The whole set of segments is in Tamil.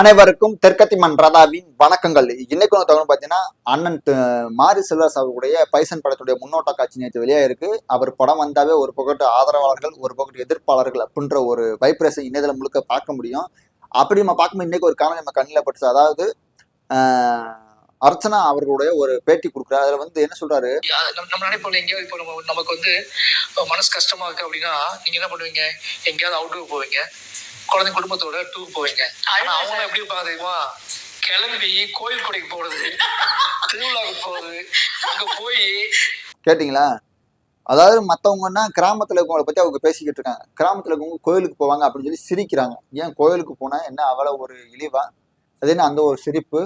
அனைவருக்கும் தெற்கத்திமன் ரதாவின் ராதாவின் வணக்கங்கள். இன்னைக்கு வந்து தகவல் பார்த்தீங்கன்னா அண்ணன் மாரி செல்வராஜ் அவர்களுடைய பைசன் படத்துடைய முன்னோட்ட காட்சி நேற்று வெளியே இருக்கு. அவர் படம் வந்தாவே ஒரு பக்கத்து ஆதரவாளர்கள் ஒரு பக்கத்து எதிர்ப்பாளர்கள் அப்படின்ற ஒரு வைப்ரேஷன் இணையதளம் முழுக்க பார்க்க முடியும். அப்படி நம்ம பார்க்கும்போது இன்னைக்கு ஒரு காரணம் நம்ம கண்ணில் பட்டுச்சு. அதாவது அர்ச்சனா அவர்களுடைய ஒரு பேட்டி கொடுக்குறாரு. அதுல வந்து என்ன சொல்றாரு? நம்ம நம்ம நினைப்போம் எங்கேயோ இப்போ நம்ம நமக்கு வந்து மனசு கஷ்டமா இருக்கு அப்படின்னா நீங்க என்ன பண்ணுவீங்க? எங்கேயாவது அவுட்டோர் போவீங்க. குழந்தை குடும்பத்தோட டூர் போவீங்க. ஆனா அவங்க எப்படி இருப்பாங்க தெரியுமா? கிளம்பி கோயில் கொடைக்கு போறது திருவிழாவுக்கு போறது அங்க போய் கேட்டிங்களா? அதாவது மற்றவங்கன்னா கிராமத்தில் இருக்கவங்கள பற்றி அவங்க பேசிக்கிட்டு இருக்காங்க. கிராமத்தில் இருக்கவங்க கோயிலுக்கு போவாங்க அப்படின்னு சொல்லி சிரிக்கிறாங்க. ஏன் கோயிலுக்கு போனால் என்ன அவ்வளோ ஒரு இழிவா? அது என்ன அந்த ஒரு சிரிப்பு?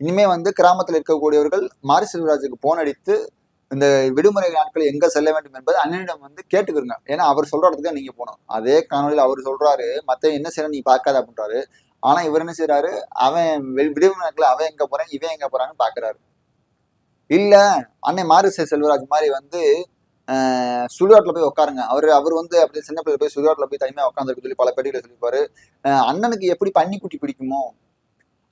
இனிமே வந்து கிராமத்தில் இருக்கக்கூடியவர்கள் மாரி செல்வராஜுக்கு போன் அடித்து இந்த விடுமுறை நாட்கள் எங்க செல்ல வேண்டும் என்பது அண்ணனிடம் வந்து கேட்டுக்கிறங்க ஏன்னா அவர் சொல்ற இடத்துக்கு நீங்க போகணும். அதே காணொலியில் அவர் சொல்றாரு மத்த என்ன செய்யணும் நீ பார்க்காத அப்படின்றாரு. ஆனா இவர் என்ன செய்யறாரு அவன் விடுமுறை நாட்கள் அவன் எங்க போறான் இவன் எங்க போறான்னு பாக்குறாரு இல்ல அன்னை மாரிசை செல்வராஜ் மாதிரி வந்து ஆஹ், சுடுகாட்டுல போய் உட்காருங்க. அவர் அவர் வந்து அப்படி சின்ன பிள்ளை போய் சுடுகாட்டுல போய் தனிமையா உட்காந்துருக்கு சொல்லி பல பேட்டிகளை சொல்லிப்பாரு அண்ணனுக்கு எப்படி பன்னிக்குட்டி பிடிக்குமோ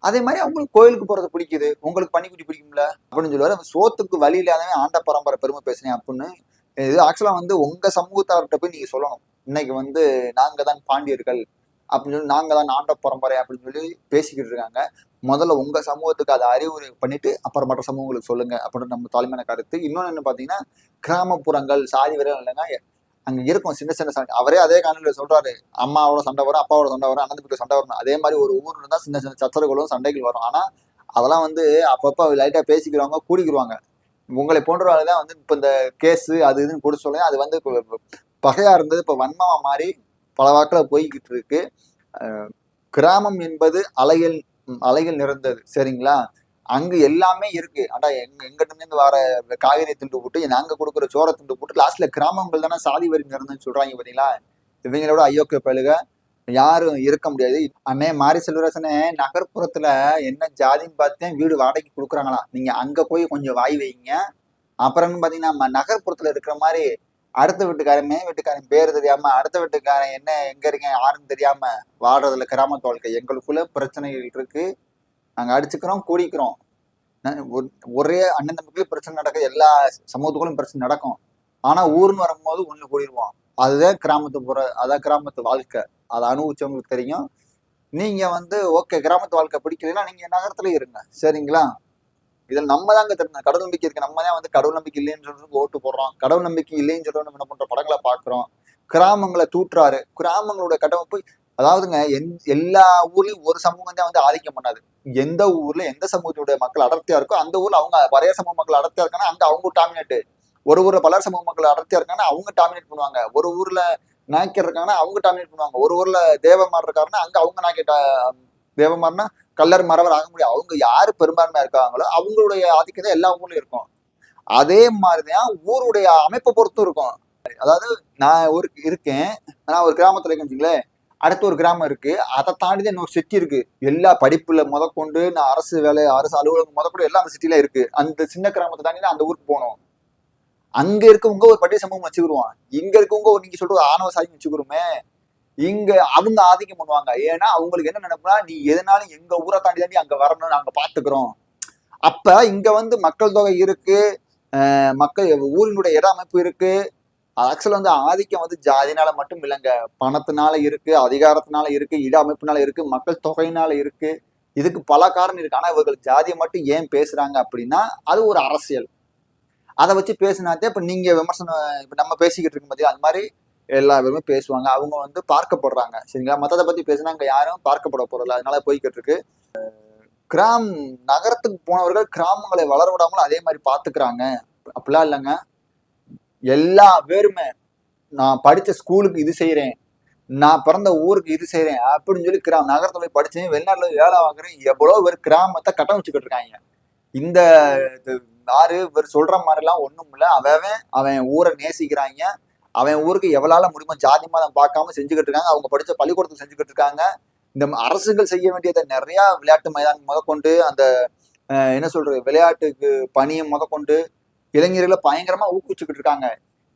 அதே மாதிரி அவங்களுக்கு கோயிலுக்கு போறது பிடிக்குது. உங்களுக்கு பன்னிக்குட்டி பிடிக்கும்ல? அப்படின்னு சொல்லுவாரு. சோத்துக்கு வழி இல்லாதவன் ஆண்ட பரம்பரை பெருமை பேசுனேன் அப்படின்னு. இது ஆக்சுவலா வந்து உங்க சமூகத்தார்கிட்ட போய் நீங்க சொல்லணும். இன்னைக்கு வந்து நாங்க தான் பாண்டியர்கள் அப்படின்னு சொல்லி நாங்க தான் ஆண்ட பரம்பரை அப்படின்னு சொல்லி பேசிக்கிட்டு இருக்காங்க. முதல்ல உங்க சமூகத்துக்கு அதை அறிவுரை பண்ணிட்டு அப்புறம் மற்ற சமூகங்களுக்கு சொல்லுங்க அப்படின்னு நம்ம தாழ்மையான கருத்து. இன்னொன்னு என்ன பாத்தீங்கன்னா கிராமப்புறங்கள் சாதி வரையும் இல்லைன்னா அங்க இருக்கும் சின்ன சின்ன சண்டை. அவரே அதே காலையில் சொல்றாரு அம்மாவோட சண்டை வரும் அப்பாவோட சண்டை வரும் அண்ணன் சண்டை வரும் அதே மாதிரி ஒரு ஊர்ல தான் சின்ன சின்ன சச்சரவுகளும் சண்டைகள் வரும். ஆனா அதெல்லாம் வந்து அப்பப்போ லைட்டா பேசிக்கிறவங்க கூடிக்கிறவாங்க உங்களை போன்றவர்கள் தான் வந்து இப்போ இந்த கேஸ் அது இதுன்னு கொடுத்து சொல்லுங்க அது வந்து பகையா இருந்தது இப்போ வன்மமா மாறி பல வாக்கில் போய்கிட்டு இருக்கு. கிராமம் என்பது அலைகள் அலைகள் நிறைந்தது. சரிங்களா? அங்கு எல்லாமே இருக்கு. ஆனா எங்க எங்கிட்ட இருந்து வர காய்கறி துண்டு போட்டு நாங்க கொடுக்குற சோற துண்டு போட்டு லாஸ்ட்ல கிராமங்கள் தானே சாதி வரி நிறந்துன்னு சொல்றாங்க பாத்தீங்களா? இவங்களோட ஐயோக்கிய பழுக யாரும் இருக்க முடியாது. அண்ணே மாரி செல்வராசனே நகர்ப்புறத்துல என்ன ஜாதின்னு பார்த்தேன் வீடு வாடகைக்கு கொடுக்குறாங்களா? நீங்க அங்க போய் கொஞ்சம் வாய் வைங்க. அப்புறம்னு பாத்தீங்கன்னா நம்ம நகர்ப்புறத்துல இருக்கிற மாதிரி அடுத்த வீட்டுக்காரன் மே வீட்டுக்காரன் பேர் தெரியாம அடுத்த வீட்டுக்காரன் என்ன எங்க இருக்கேன் யாருன்னு தெரியாம வாடுறதுல கிராமத்து வாழ்க்கை எங்களுக்குள்ள பிரச்சனைகள் இருக்கு. நாங்க அடிச்சுக்கிறோம் கூடிக்கிறோம். ஒரே அண்ணன் தம்பிக்குள்ளே பிரச்சனை நடக்க எல்லா சமூகத்துக்குள்ளும் பிரச்சனை நடக்கும். ஆனா ஊர்னு வரும்போது ஒண்ணு கூடிடுவோம் அதுதான் கிராமத்து புற அதான் கிராமத்து வாழ்க்கை. அதை அனுபவிச்சவங்களுக்கு தெரியும். நீங்க வந்து ஓகே கிராமத்து வாழ்க்கை பிடிக்கலைன்னா நீங்க நகரத்துல இருங்க. சரிங்களா? இதில் நம்ம தாங்க தெரியும் கடவுள் நம்பிக்கை இருக்கு. நம்ம தான் வந்து கடவுள் நம்பிக்கை இல்லைன்னு சொல்றதுக்கு ஓட்டு போடுறோம். கடவுள் நம்பிக்கை இல்லைன்னு சொல்றோம் என்ன பண்ற படங்களை பாக்குறோம் கிராமங்களை தூற்றுறாரு. கிராமங்களோட கட்டமைப்பு அதாவதுங்க எந்- எல்லா ஊர்லயும் ஒரு சமூகம் தான் வந்து ஆதிக்கம் பண்ணாது. எந்த ஊர்ல எந்த சமூகத்துடைய மக்கள் அடர்த்தியா இருக்கோ அந்த ஊர்ல அவங்க வரைய சமூக மக்கள் அடர்த்தியா இருக்காங்கன்னா அங்க அவங்க டாமினேட் ஒரு ஊர்ல பலர் சமூக மக்கள் அடர்த்தியா இருக்காங்கன்னா அவங்க டாமினேட் பண்ணுவாங்க. ஒரு ஊர்ல நாய்க்கர் இருக்காங்கன்னா அவங்க டாமினேட் பண்ணுவாங்க. ஒரு ஊர்ல தேவமார் இருக்காருன்னா அங்க அவங்க நாய்க்க தேவமார்னா கல்லர் மரவர் ஆக முடியாது. அவங்க யாரு பெரும்பான்மையா இருக்காங்களோ அவங்களுடைய ஆதிக்கத்தை எல்லா ஊர்லயும் இருக்கும். அதே மாதிரிதான் ஊருடைய அமைப்பை பொறுத்தும் இருக்கும். அதாவது நான் ஒரு இருக்கேன். நான் ஒரு கிராமத்துல இருக்கேன் வச்சுங்களேன். அடுத்த ஒரு கிராமம் இருக்கு. அதை தாண்டி தான் இன்னொரு சிட்டி இருக்கு. எல்லா படிப்புல முதற்கொண்டு நான் அரசு வேலை அரசு அலுவலகம் முதற்கொண்டு எல்லாம் அந்த சிட்டில இருக்கு. அந்த சின்ன கிராமத்தை தாண்டி அந்த ஊருக்கு போகணும். அங்க இருக்கவங்க ஒரு பட்டிய சமூகம் வச்சுக்கிடுவான் இங்க இருக்கவங்க ஒரு நீங்க சொல்ற ஆணவ சாதி வச்சுக்கிறோமே இங்க அவங்க ஆதிக்கம் பண்ணுவாங்க. ஏன்னா அவங்களுக்கு என்ன நினைப்புனா நீ எதனாலும் எங்க ஊரை தாண்டி தாண்டி அங்க வரணும் நாங்க பாத்துக்கிறோம். அப்ப இங்க வந்து மக்கள் தொகை இருக்கு. மக்கள் ஊரினுடைய இட அமைப்பு இருக்கு. ஆக்சுவலா வந்து ஆதிக்கம் வந்து ஜாதினால மட்டும் இல்லைங்க. பணத்தினால இருக்கு அதிகாரத்தினால இருக்கு இட அமைப்பினால இருக்கு மக்கள் தொகையினால இருக்கு. இதுக்கு பல காரணம் இருக்கு. ஆனா இவர்கள் ஜாதியை மட்டும் ஏன் பேசுறாங்க அப்படின்னா அது ஒரு அரசியல். அதை வச்சு பேசினாதே இப்ப நீங்க விமர்சனம் இப்ப நம்ம பேசிக்கிட்டு இருக்கும் போதே அது மாதிரி எல்லா பேருமே பேசுவாங்க. அவங்க வந்து பார்க்கப்படுறாங்க. சரிங்களா? மத்ததை பத்தி பேசினா அங்கே யாரும் பார்க்கப்பட போறதில்ல. அதனால போய்கிட்டு இருக்கு. கிராம் நகரத்துக்கு போனவர்கள் கிராமங்களை வளர விடாமல் அதே மாதிரி பாத்துக்கிறாங்க அப்படிலாம் இல்லைங்க. எல்லா பேருமே நான் படித்த ஸ்கூலுக்கு இது செய்கிறேன் நான் பிறந்த ஊருக்கு இது செய்கிறேன் அப்படின்னு சொல்லி கிராம நகரத்தில் போய் படிச்சேன் வெளிநாட்டில் வேலை வாங்குறேன் எவ்வளோ பேர் கிராமத்தை கட்டமைச்சுக்கிட்டு இருக்காங்க இந்த இது யாரு இவர் சொல்ற மாதிரிலாம் ஒன்றும் இல்லை. அவன் அவன் ஊரை நேசிக்கிறாங்க. அவன் ஊருக்கு எவ்வளால முடியுமோ ஜாதி மதம் பார்க்காம செஞ்சுக்கிட்டு இருக்காங்க அவங்க படித்த பள்ளிக்கூடத்தில் செஞ்சுக்கிட்டு இருக்காங்க இந்த அரசுகள் செய்ய வேண்டியதை நிறையா விளையாட்டு மைதானம் முதற்கொண்டு அந்த என்ன சொல்றது விளையாட்டுக்கு பணியை முதற்கொண்டு இளைஞர்களை பயங்கரமா ஊக்குவிச்சுக்கிட்டு இருக்காங்க.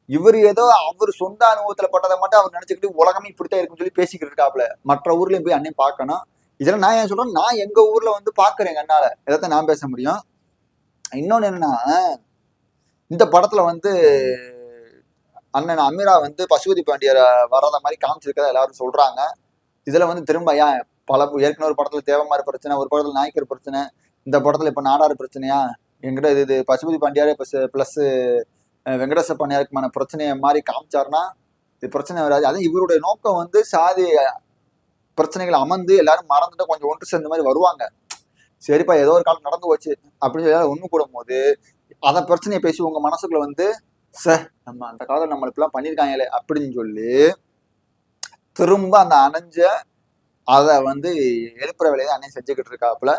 இவர் ஏதோ அவர் சொந்த அனுபவத்துல பட்டதை மட்டும் அவர் நினைச்சுக்கிட்டு உலகமே இப்படித்தான் இருக்குன்னு சொல்லி பேசிக்கிட்டு இருக்காப்ல மற்ற ஊர்லயும் போய் அண்ணன் பார்க்கணும். இதெல்லாம் நான் ஏன் சொல்றேன்? நான் எங்க ஊர்ல வந்து பாக்குறேன் கண்ணால இதைத்தான் நான் பேச முடியும். இன்னொன்னு என்னன்னா இந்த படத்துல வந்து அண்ணன் அமீரா வந்து பசுபதி பாண்டியரை வராத மாதிரி காமிச்சிருக்கதா எல்லாரும் சொல்றாங்க. இதுல வந்து திரும்ப ஏன் பல ஏற்கனவே ஒரு படத்துல தேவமாரி பிரச்சனை ஒரு படத்துல நாய்க்கர் பிரச்சனை இந்த படத்துல இப்ப நாடாறு பிரச்சனையா? என்கிட்ட இது இது பசுபதி பாண்டியாரே ப்ளஸ் வெங்கடேச பாண்டியாருக்குமான பிரச்சனையை மாதிரி காமிச்சாருன்னா இது பிரச்சனை வராது. அது இவருடைய நோக்கம் வந்து சாதி பிரச்சனைகளை அமர்ந்து எல்லாரும் மறந்துட்டு கொஞ்சம் ஒன்று சேர்ந்த மாதிரி வருவாங்க. சரிப்பா ஏதோ ஒரு காலம் நடந்து போச்சு அப்படின்னு சொல்லி ஒன்று கூடும் போது அதை பிரச்சனையை பேசி உங்க மனசுக்குள்ள வந்து சார் நம்ம அந்த காலத்தில் நம்ம இப்பெல்லாம் பண்ணியிருக்காங்களே அப்படின்னு சொல்லி திரும்ப அந்த அணைஞ்ச அதை வந்து எழுப்புற வேலையை தான் அண்ணன் செஞ்சுக்கிட்டு இருக்காப்புல.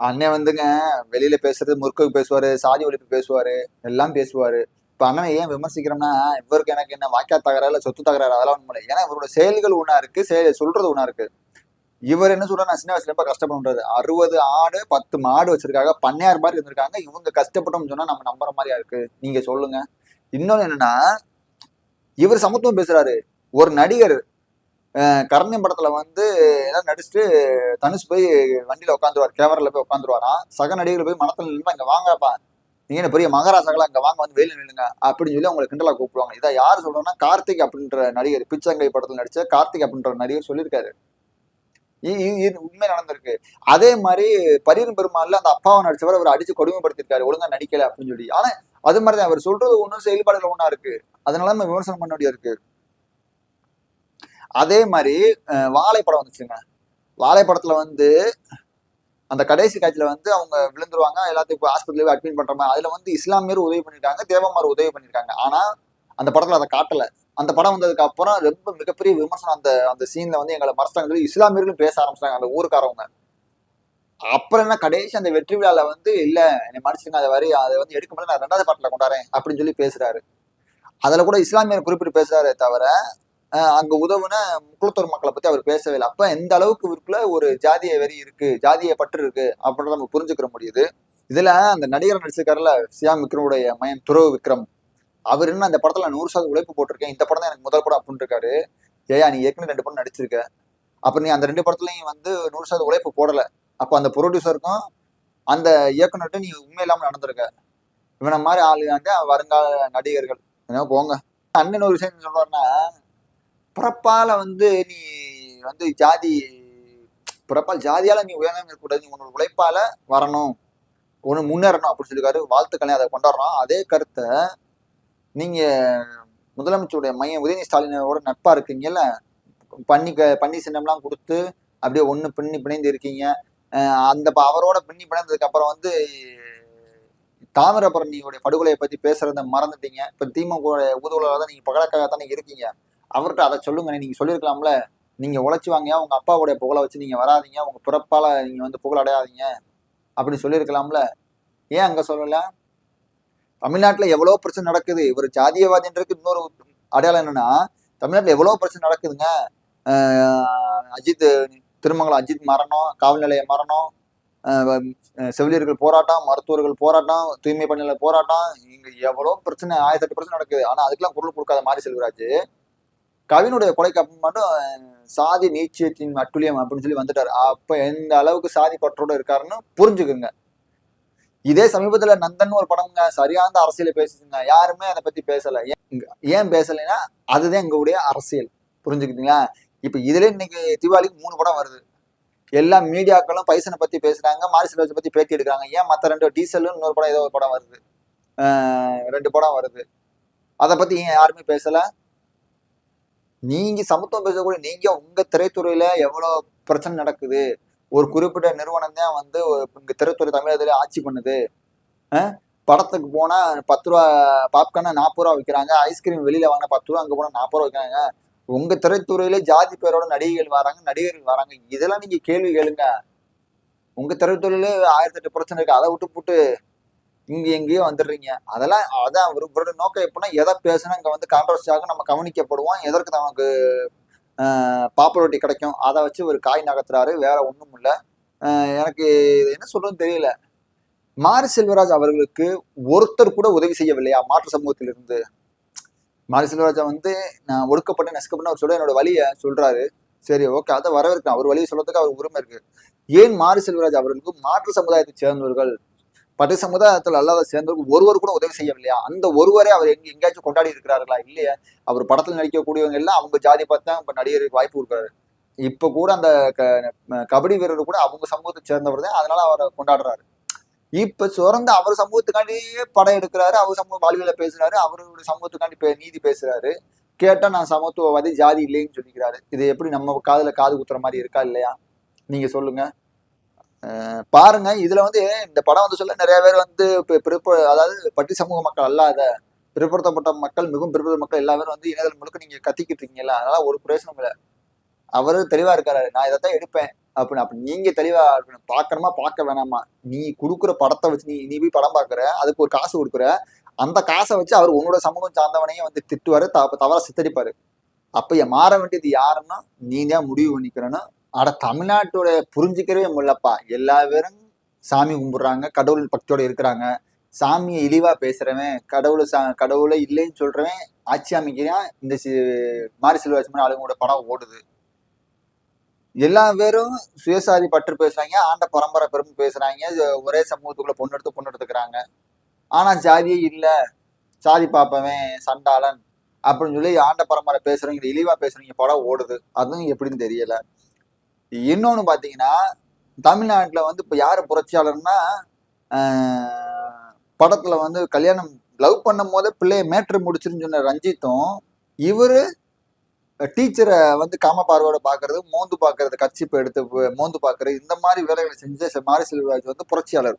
அண்ணன் வந்துங்க வெளியில பேசுறது முறுக்கு பேசுவாரு சாதி ஒழிப்பு பேசுவாரு எல்லாம் பேசுவாரு. இப்ப அண்ணன் ஏன் விமர்சிக்கிறோம்னா இவருக்கு எனக்கு என்ன வாக்கியா தகராறு இல்ல சொத்து தகராறு அதெல்லாம் ஒண்ணும் இல்லை. ஏன்னா இவரோட செயல்கள் ஒண்ணா இருக்கு செயல் சொல்றது ஒண்ணா இருக்கு. இவர் என்ன சொல்றாரு நான் சின்ன வயசுல ரொம்ப கஷ்டப்படுறது அறுபது ஆடு பத்து மாடு வச்சிருக்காங்க பண்ணையார் மாதிரி இருந்திருக்காங்க இவங்க கஷ்டப்பட்டோம்னு சொன்னா நம்ம நம்புற மாதிரியா இருக்கு? நீங்க சொல்லுங்க. இன்னொன்னு என்னன்னா இவர் சமத்துவம் பேசுறாரு. ஒரு நடிகர் கரண்யம் படத்துல வந்து ஏதாவது நடிச்சுட்டு தனுஷ் போய் வண்டியில உட்காந்துருவார் கேமரால போய் உட்காந்துருவாராம் சக நடிகர்கள் போய் மனத்துல நின்று இங்க வாங்கப்பா. நீங்க என்ன பெரிய மகாராஜாக்களா இங்க வாங்க வந்து வெயில நில்லுங்க அப்படின்னு சொல்லி அவங்களை கிண்டலா கூப்பிடுவாங்க. இதை யார் சொல்றோம்னா கார்த்திக் அப்படின்ற நடிகர் பிச்சங்கை படத்துல நடிச்ச கார்த்திக் அப்படின்ற நடிகர் சொல்லியிருக்காரு. உண்மை நடந்திருக்கு. அதே மாதிரி பரீரும் பெருமாள்ல அந்த அப்பாவை நடிச்சவர் அவர் அடிச்சு கொடுமைப்படுத்திருக்காரு ஒழுங்கா நடிக்கல அப்படின்னு சொல்லி. ஆனா அது மாதிரிதான் அவர் சொல்றது ஒன்றும் செயல்பாடுகள் ஒன்றா இருக்கு. அதனால நம்ம விமர்சனம் பண்ண வேண்டியது இருக்கு. அதே மாதிரி வாழைப்படம் வந்துச்சுங்க. வாழைப்படத்தில் வந்து அந்த கடைசி காட்சியில வந்து அவங்க விழுந்துருவாங்க எல்லாத்தையும் இப்போ ஹாஸ்பிட்டலுக்கு அட்மிட் பண்ற மாதிரி. அதுல வந்து இஸ்லாமியர் உதவி பண்ணிட்டாங்க தேவமார் உதவி பண்ணிருக்காங்க. ஆனா அந்த படத்துல அதை காட்டல. அந்த படம் வந்ததுக்கு அப்புறம் ரொம்ப மிகப்பெரிய விமர்சனம் அந்த அந்த சீன்ல வந்து எங்களை மறைச்சிட்டாங்க சொல்லி இஸ்லாமியர்களும் பேச ஆரம்பிச்சிட்டாங்க அந்த ஊருக்காரவங்க. அப்புறம் என்ன கடைசி அந்த வெற்றி விழால வந்து இல்ல என்னை மனுஷங்க அதை வரி அதை வந்து எடுக்க முடியல நான் ரெண்டாவது பாட்டில் கொண்டாடுறேன் அப்படின்னு சொல்லி பேசுறாரு. அதுல கூட இஸ்லாமியர் குறிப்பிட்டு பேசுறாரே தவிர அங்க உதவுன முக்குளத்தூர் மக்களை பத்தி அவர் பேசவே இல்லை. அப்ப எந்த அளவுக்கு இவருக்குள்ள ஒரு ஜாதிய வெறி இருக்கு ஜாதிய பற்று இருக்கு அப்படின்றத நம்ம புரிஞ்சுக்கிற முடியுது. இதுல அந்த நடிகர் நடிச்சிருக்காருல சியாம் விக்ரமுடைய மயன் துறவு விக்ரம். அவர் என்ன அந்த படத்துல நூறு சதவீத உழைப்பு போட்டிருக்கேன். இந்த படம் தான் எனக்கு முதல் படம் அப்படின்னு இருக்காரு. ஏயா நீ ஏற்கனவே ரெண்டு படம் நடிச்சிருக்க. அப்ப நீ அந்த ரெண்டு படத்துலயும் வந்து நூறு சதவீத உழைப்பு போடல. அப்ப அந்த ப்ரொடியூசருக்கும் அந்த இயக்குனர்கிட்ட நீ உண்மை இல்லாம நடந்திருக்க. இவனை மாதிரி ஆளு வந்து வருங்கால நடிகர்கள். ஏன்னா போங்க. அண்ணன் ஒரு விஷயம் சொல்றாருன்னா பிறப்பால வந்து நீ வந்து ஜாதி பிறப்பால் ஜாதியால நீ உயர்ந்தவங்க இருக்கக்கூடாது. நீ உன்னோட உழைப்பால வரணும். ஒன்று முன்னேறணும் அப்படின்னு சொல்லியிருக்காரு. வாழ்த்துக்களை அதை கொண்டாடுறோம். அதே கருத்தை நீங்க முதலமைச்சருடைய மையம் உதயநிதி ஸ்டாலினோட நட்பா இருக்கீங்கல்ல? பண்ணி க- பண்ணி சின்னம்லாம் கொடுத்து அப்படியே ஒன்று பின்னி பிணைந்து இருக்கீங்க. அந்த ப- அவரோட பின்னி பிணைந்ததுக்கு அப்புறம் வந்து தாமிரபரணியோடைய படுகொலையை பத்தி பேசுறத மறந்துட்டீங்க. இப்ப திமுக ஊதுவலாக தான் நீங்க பகலக்காக தானே இருக்கீங்க. அவர்கிட்ட அதை சொல்லுங்க. நீங்க சொல்லியிருக்கலாம்ல. நீங்க உழைச்சி வாங்க உங்க அப்பாவுடைய புகழை வச்சு நீங்க வராதீங்க உங்க பிறப்பால நீங்க வந்து புகழ் அடையாதீங்க அப்படின்னு சொல்லியிருக்கலாம்ல. ஏன் அங்க சொல்லல? தமிழ்நாட்டுல எவ்வளவு பிரச்சனை நடக்குது? இவர் ஜாதியவாதின்றதுக்கு இன்னொரு அடையாளம் என்னன்னா தமிழ்நாட்டுல எவ்வளவு பிரச்சனை நடக்குதுங்க? அஜித் திருமங்கலம் அஜித் மரணம் காவல் நிலைய மரணம் செவிலியர்கள் போராட்டம் மருத்துவர்கள் போராட்டம் தூய்மை பணியாளர் போராட்டம் இங்க எவ்வளவு பிரச்சனை ஆயிரத்தி எட்டு பிரச்சனை நடக்குது. ஆனா அதுக்கெல்லாம் குரல் கொடுக்காத மாரி செல்வராஜ் கவினுடைய கொலைக்கு மட்டும் சாதி நீச்சியத்தின் அட்டுழியம் அப்படின்னு சொல்லி வந்துட்டார். அப்ப எந்த அளவுக்கு சாதி பற்றோட இருக்காருன்னு புரிஞ்சுக்குங்க. இதே சமீபத்துல நந்தன் ஒரு படம்ங்க சரியான அரசியலை பேசுதுங்க யாருமே அதை பத்தி பேசல. ஏன் ஏன் பேசலைன்னா அதுதான் எங்களுடைய அரசியல். புரிஞ்சுக்கிட்டீங்களா? இப்ப இதுல இன்னைக்கு தீபாவளிக்கு மூணு படம் வருது. எல்லா மீடியாக்களும் பைசனை பத்தி பேசுறாங்க மாரி செல்வத்தை பத்தி பேட்டி எடுக்கிறாங்க. ஏன் மத்த ரெண்டு டீசலும் இன்னொரு படம் ஏதோ ஒரு படம் வருது. ரெண்டு படம் வருது. அதை பத்தி ஏன் யாருமே பேசல? நீங்க சமத்துவம் பேசக்கூடிய நீங்க உங்க திரைத்துறையில எவ்வளவு பிரச்சனை நடக்குது? ஒரு குறிப்பிட்ட நிறுவனம் தான் வந்து இங்க திரைத்துறை தமிழகத்துல ஆட்சி பண்ணுது. படத்துக்கு போனா பத்து ரூபா பாப்கார்னா நாற்பது ரூபா விற்கிறாங்க ஐஸ்கிரீம் வெளியில வாங்கினா பத்து ரூபா அங்க போனா நாற்பது ரூபா விற்கிறாங்க உங்க திரைத்துறையில ஜாதி பேரோட நடிகைகள் வராங்க நடிகர்கள் வராங்க. இதெல்லாம் நீங்க கேள்வி கேளுங்க. உங்க திரைத்துறையிலே ஆயிரத்தி எட்டு பிரச்சனை இருக்கு. அதை விட்டு போட்டு இங்க எங்கேயோ வந்துடுறீங்க. அதெல்லாம் அதான் ஒரு ஒரு நோக்கம் எப்படின்னா எதை பேசுனா இங்க வந்து கான்ட்ரவர்சியாக நம்ம கவனிக்கப்படுவோம். எதற்கு நமக்கு பாப்புலாரிட்டி கிடைக்கும்? அதை வச்சு ஒரு காய் நகர்த்துறாரு. வேற ஒன்றும் இல்லை. எனக்கு இது என்ன சொல்றதுன்னு தெரியல. மாரி செல்வராஜ் அவர்களுக்கு ஒருத்தர் கூட உதவி செய்யவில்லையா மாற்று சமூகத்திலிருந்து? மாரி செல்வராஜா வந்து நான் ஒடுக்கப்பட்டு நெசுக்கப்பட்டு அவர் சொல்ல என்னோட வழியை சொல்றாரு. சரி ஓகே அதை வரவேற்கலாம். அவர் வழியை சொல்றதுக்கு அவர் உரிமை இருக்கு. ஏன் மாரி செல்வராஜ் அவர்களுக்கு மாற்று சமுதாயத்தை சேர்ந்தவர்கள் பட்டு சமுதாயத்தில் அல்லாத சேர்ந்தவர்கள் ஒருவர் கூட உதவி செய்யவில்லையா? அந்த ஒருவரே அவர் எங்க எங்கேயாச்சும் கொண்டாடி இருக்கிறார்களா? இல்லையா? அவர் படத்தில் நடிக்கக்கூடியவங்க எல்லாம் அவங்க ஜாதி பார்த்து தான் இப்ப நடிகருக்கு வாய்ப்பு கொடுக்குறாரு. இப்ப கூட அந்த க- கபடி வீரர் கூட அவங்க சமூகத்தை சேர்ந்தவர் தான். அதனால அவரை கொண்டாடுறாரு. இப்ப சுரந்து அவர் சமூகத்துக்காண்டியே படம் எடுக்கிறாரு. அவர் சமூக வாழ்வியல பேசுறாரு. அவருடைய சமூகத்துக்காண்டி பே- நீதி பேசுறாரு. கேட்டா நான் சமத்துவவாதி ஜாதி இல்லைன்னு சொல்லிக்கிறாரு. இது எப்படி நம்ம காதுல காது குத்துற மாதிரி இருக்கா இல்லையா? நீங்க சொல்லுங்க. பாருங்க. இதுல வந்து இந்த படம் வந்து சொல்ல நிறைய பேர் வந்து பிற்ப அதாவது பட்டி சமூக மக்கள் அல்லாத பிற்படுத்தப்பட்ட மக்கள் மிகவும் பிற்படுத்த மக்கள் எல்லாரும் வந்து இணையதளம் முழுக்க நீங்க கத்திக்கிட்டு இருக்கீங்கல்ல அதனால ஒரு பிரயோசனம் இல்லை. அவரு தெளிவா இருக்காரு. நான் இதைத்தான் எடுப்பேன். அப்படின்னு அப்படி நீங்க தெளிவா இருக்கணும். பாக்கணுமா பார்க்க வேணாமா. நீ கொடுக்குற படத்தை வச்சு நீ நீ போய் படம் பாக்குற அதுக்கு ஒரு காசு கொடுக்குற அந்த காசை வச்சு அவர் உன்னோட சமூகம் சார்ந்தவனையும் வந்து திட்டுவாரு த- தவறா சித்தரிப்பாரு. அப்ப மாற வேண்டியது யாருன்னா நீ தான் முடிவு பண்ணிக்கிறேன்னா அட தமிழ்நாட்டோட புரிஞ்சுக்கிறவே முடியலப்பா. எல்லா பேரும் சாமி கும்பிடுறாங்க கடவுள் பக்தியோட இருக்கிறாங்க. சாமியை இழிவா பேசுறவன் கடவுளை சா கடவுளை இல்லைன்னு சொல்றவன் ஆட்சி அமைக்கிறான். இந்த சி- மாரி செல்வாசிமன் ஆளுங்களோட படம் ஓடுது. எல்லா பேரும் சுயசாதி பற்று பேசுறாங்க ஆண்ட பரம்பரை பெருமை பேசுறாங்க. ஒரே சமூகத்துக்குள்ள பொண்ணு எடுத்து பொண்ணு எடுத்துக்கிறாங்க. ஆனா ஜாதியே இல்ல. சாதி பாப்பவன் சண்டாளன் அப்படின்னு சொல்லி ஆண்ட பரம்பரை பேசுறவங்க இழிவா பேசுறவங்க படம் ஓடுது. அதுவும் எப்படின்னு தெரியல. இன்னொன்னு பாத்தீங்கன்னா தமிழ்நாட்டில் வந்து இப்போ யார் புரட்சியாளர்னா படத்தில் படத்துல வந்து கல்யாணம் லவ் பண்ணும் போதே பிள்ளைய மேட்ரு முடிச்சிருன்னு சொன்ன ரஞ்சித்தும் இவர் டீச்சரை வந்து காம பார்வையோட பார்க்கறது மோந்து பார்க்கறது கட்சிப்பை எடுத்து மோந்து பார்க்கறது இந்த மாதிரி வேலைகளை செஞ்ச மாரி செல்வராஜ் வந்து புரட்சியாளர்.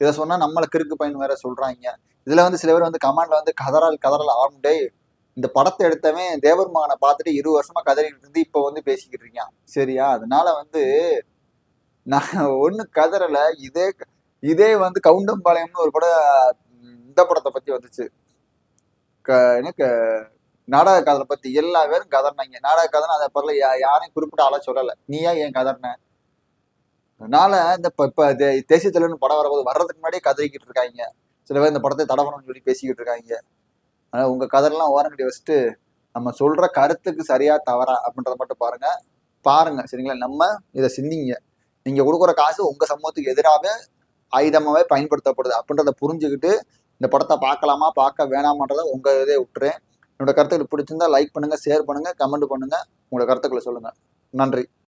இதை சொன்னா நம்மளை கிறுக்கு பையன் வேற சொல்றாங்க. இதுல வந்து சில பேர் வந்து கமாண்ட்ல வந்து கதறால் கதறல் டே இந்த படத்தை எடுத்தவன் தேவர் மகனை பார்த்துட்டு இரு வருஷமா கதறிட்டு இருந்து இப்போ வந்து பேசிக்கிட்டு இருக்கான். சரியா? அதனால வந்து நான் ஒன்றும் கதறல. இதே இதே வந்து கவுண்டம்பாளையம்னு ஒரு படம் இந்த படத்தை பத்தி வந்துச்சு. க- எனக்கு நாடக கதனை பத்தி எல்லா பேரும் கதறினாங்க. நாடக கதனை அதை பரல யாரையும் குறிப்பிட்ட ஆளா சொல்லலை. நீயா ஏன் கதறின? அதனால இந்த இப்போ இப்போ தே- தேசிய தலைவர்னு படம் வரும்போது வர்றதுக்கு முன்னாடியே கதறிக்கிட்டு இருக்காங்க. சில பேர் இந்த படத்தை தடை பண்ணணும்னு சொல்லி பேசிக்கிட்டு இருக்காங்க. அதனால உங்க கதறெல்லாம் ஓரங்கட்டி வச்சுட்டு நம்ம சொல்கிற கருத்துக்கு சரியா தவறா அப்படின்றத மட்டும் பாருங்க. பாருங்க சரிங்களா? நம்ம இதை சிந்திங்க. நீங்கள் கொடுக்குற காசு உங்கள் சமூகத்துக்கு எதிராகவே ஆயுதமாகவே பயன்படுத்தப்படுது அப்படின்றத புரிஞ்சுக்கிட்டு இந்த படத்தை பார்க்கலாமா பார்க்க வேணாமான்றதை உங்கள் இதே விட்டுறேன். என்னோட கருத்துக்கள் பிடிச்சிருந்தா லைக் பண்ணுங்கள் ஷேர் பண்ணுங்கள் கமெண்ட் பண்ணுங்கள் உங்களோட கருத்துக்களை சொல்லுங்கள் நன்றி.